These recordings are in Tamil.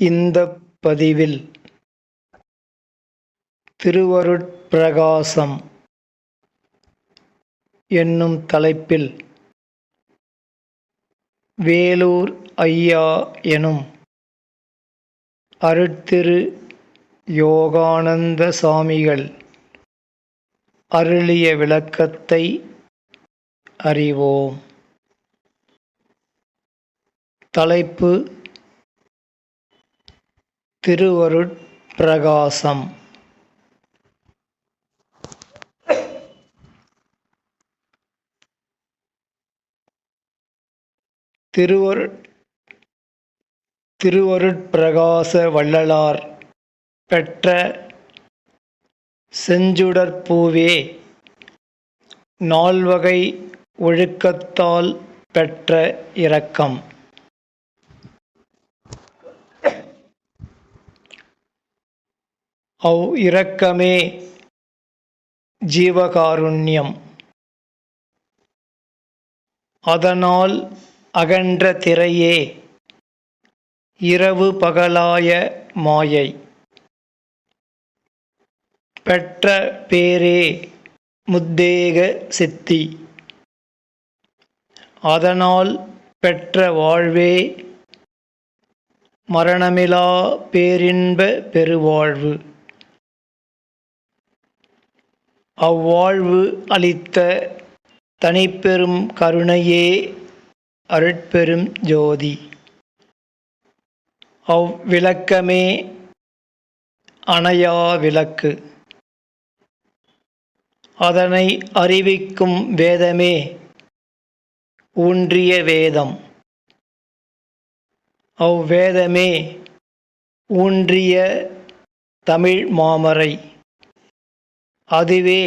இந்த பதிவில் திருவருட்பிரகாசம் என்னும் தலைப்பில் வேலூர் ஐயா எனும் அருட்திரு யோகானந்த சாமிகள் அருளிய விளக்கத்தை அறிவோம். தலைப்பு திருவருட்பிரகாசம் திருவரு திருவருட்பிரகாச வள்ளலார் பெற்ற செஞ்சுடற்பூவே நால்வகை ஒழுக்கத்தால் பெற்ற இரக்கம். அவ் இரக்கமே ஜீவகாருண்யம். அதனால் அகன்ற திரையே இரவு பகலாய மாயை. பெற்ற பேரே முத்தேக சித்தி. அதனால் பெற்ற வாழ்வே மரணமிலா பேரின்ப பெருவாழ்வு. அவ்வாழ்வு அளித்த தனிப்பெரும் கருணையே அருட்பெரும் ஜோதி. அவ்விளக்கமே அணையா விளக்கு. அதனை அறிவிக்கும் வேதமே ஊன்றிய வேதம். அவ்வேதமே ஊன்றிய தமிழ் மாமரை. அதுவே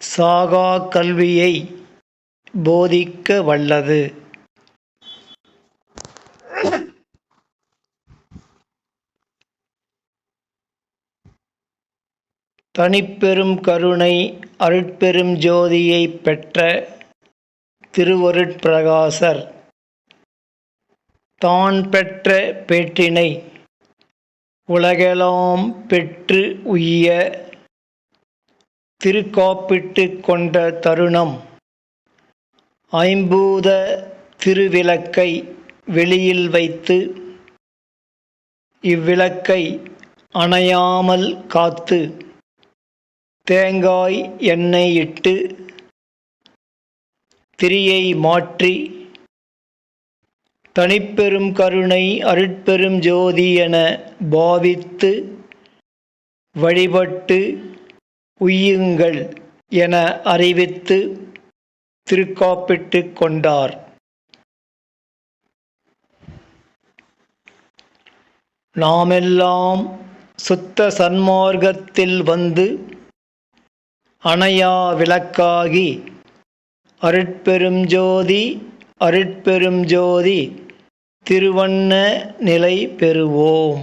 சாகா கல்வியை போதிக்க வல்லது. தனிப்பெரும் கருணை அருட்பெரும் ஜோதியை பெற்ற திருவருட்பிரகாசர் தான் பெற்ற பேற்றினை உலகெலாம் பெற்று உய்ய திருக்காப்பிட்டு கொண்ட தருணம். ஐம்பூத திருவிளக்கை வெளியில் வைத்து இவ்விளக்கை அணையாமல் காத்து தேங்காய் எண்ணெய் இட்டு திரியை மாற்றி தனிப்பெரும் கருணை அருட்பெரும் ஜோதி என பாவித்து வழிபட்டு உய்யுங்கள் என அறிவித்து திருக்காப்பிட்டு கொண்டார். நாமெல்லாம் சுத்த சன்மார்க்கத்தில் வந்து அணையா விளக்காகி அருட்பெரும் ஜோதி அருட்பெரும் ஜோதி திருவண்ண நிலை பெறுவோம்.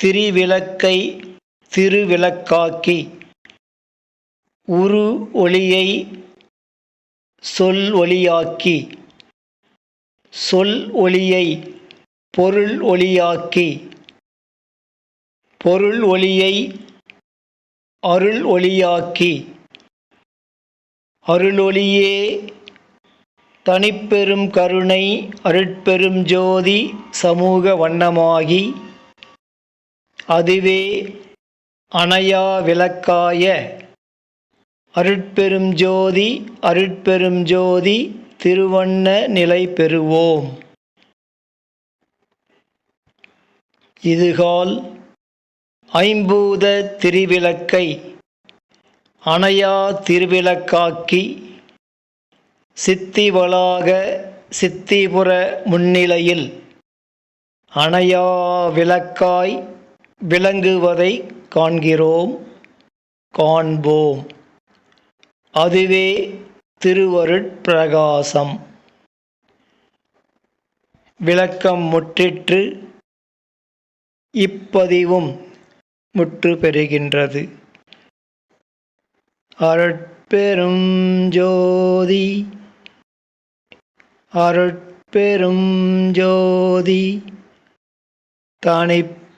திரிவிளக்கை திருவிளக்காக்கி உரு ஒளியை சொல் ஒளியாக்கி சொல் ஒளியை பொருள் ஒளியாக்கி பொருள் ஒளியை அருள் ஒளியாக்கி அருளொளியே தனிப்பெரும் கருணை அருட்பெரும் ஜோதி சமூக வண்ணமாகி அதுவே அணையா விளக்காய. அருட்பெரும் ஜோதி அருட்பெரும் ஜோதி திருவண்ண நிலை பெறுவோம். இதுகால் ஐம்பூத திருவிளக்கை அணையா திருவிளக்காக்கி சித்திவளாக சித்திபுர முன்னிலையில் அணையா விளக்காய் விளங்குவதை காண்கிறோம் காண்போம். அதுவே திருவருட்பிரகாசம் விளக்கம் முற்றிற்று இப்பதிவும் முற்று பெறுகின்றது. அருட்பெரும் ஜோதி அருட்பெரும் ஜோதி